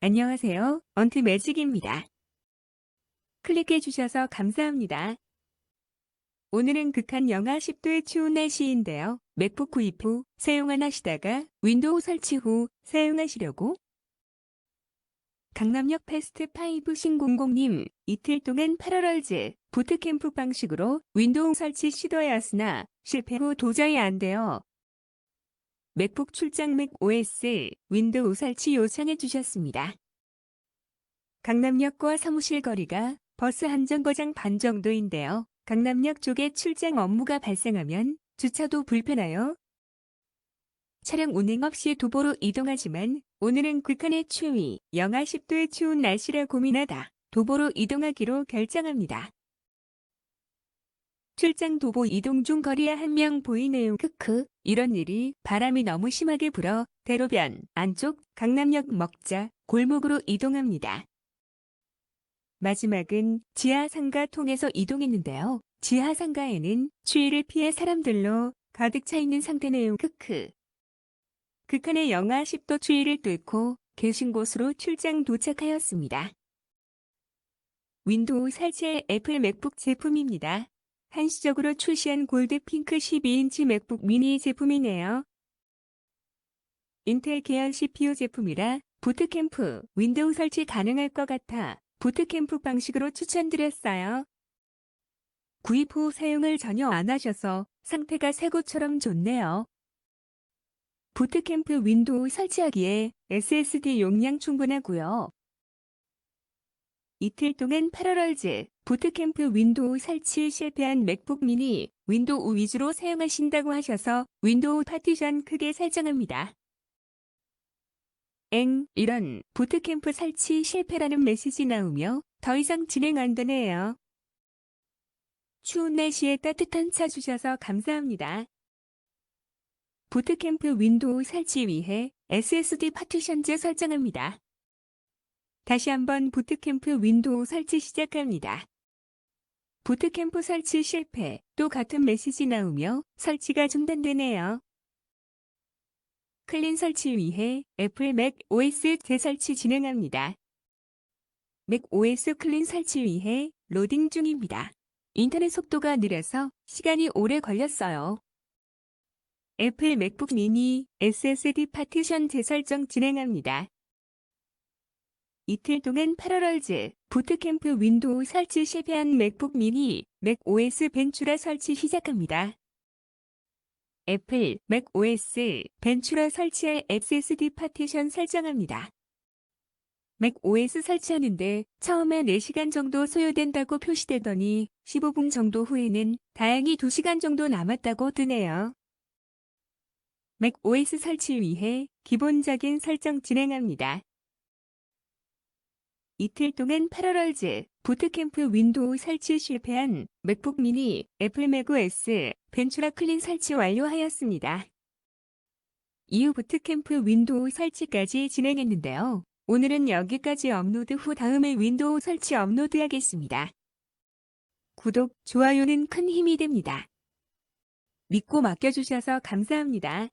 안녕하세요. 언트 매직입니다. 클릭해 주셔서 감사합니다. 오늘은 극한 영하 10도의 추운 날씨인데요. 맥북 구입 후 사용 안 하시다가 윈도우 설치 후 사용하시려고 강남역 패스트 파이브 신공공님 이틀 동안 패러럴즈 부트캠프 방식으로 윈도우 설치 시도해왔으나 실패 후 도저히 안 돼요. 맥북 출장 맥 OS 윈도우 설치 요청해 주셨습니다. 강남역과 사무실 거리가 버스 한 정거장 반 정도인데요. 강남역 쪽에 출장 업무가 발생하면 주차도 불편하여 차량 운행 없이 도보로 이동하지만 오늘은 극한의 추위, 영하 10도의 추운 날씨라 고민하다 도보로 이동하기로 결정합니다. 출장 도보 이동 중 거리에 한 명 보이네요. 크크. 이런 일이 바람이 너무 심하게 불어 대로변 안쪽 강남역 먹자 골목으로 이동합니다. 마지막은 지하 상가 통해서 이동했는데요. 지하 상가에는 추위를 피해 사람들로 가득 차 있는 상태네요. 크크. 극한의 영하 10도 추위를 뚫고 계신 곳으로 출장 도착하였습니다. 윈도우 설치의 애플 맥북 제품입니다. 한시적으로 출시한 골드 핑크 12인치 맥북 미니 제품이네요. 인텔 계열 CPU 제품이라 부트캠프, 윈도우 설치 가능할 것 같아 부트캠프 방식으로 추천드렸어요. 구입 후 사용을 전혀 안 하셔서 상태가 새것처럼 좋네요. 부트캠프 윈도우 설치하기에 SSD 용량 충분하고요. 이틀 동안 패러럴즈, 부트캠프 윈도우 설치 실패한 맥북 미니, 윈도우 위주로 사용하신다고 하셔서 윈도우 파티션 크게 설정합니다. 엥, 이런 부트캠프 설치 실패라는 메시지 나오며 더 이상 진행 안 되네요. 추운 날씨에 따뜻한 차 주셔서 감사합니다. 부트캠프 윈도우 설치 위해 SSD 파티션즈 설정합니다. 다시 한번 부트캠프 윈도우 설치 시작합니다. 부트캠프 설치 실패, 또 같은 메시지 나오며 설치가 중단되네요. 클린 설치 위해 애플 맥 OS 재설치 진행합니다. 맥 OS 클린 설치 위해 로딩 중입니다. 인터넷 속도가 느려서 시간이 오래 걸렸어요. 애플 맥북 미니 SSD 파티션 재설정 진행합니다. 이틀 동안 패러럴즈, 부트캠프 윈도우 설치 실패한 맥북 미니, 맥 OS 벤츄라 설치 시작합니다. 애플, 맥 OS, 벤츄라 설치할 SSD 파티션 설정합니다. 맥 OS 설치하는데 처음에 4시간 정도 소요된다고 표시되더니 15분 정도 후에는 다행히 2시간 정도 남았다고 뜨네요. 맥 OS 설치 위해 기본적인 설정 진행합니다. 이틀 동안 패러럴즈, 부트캠프 윈도우 설치 실패한 맥북 미니, 애플 맥OS, 벤츄라 클린 설치 완료하였습니다. 이후 부트캠프 윈도우 설치까지 진행했는데요. 오늘은 여기까지 업로드 후 다음에 윈도우 설치 업로드하겠습니다. 구독, 좋아요는 큰 힘이 됩니다. 믿고 맡겨주셔서 감사합니다.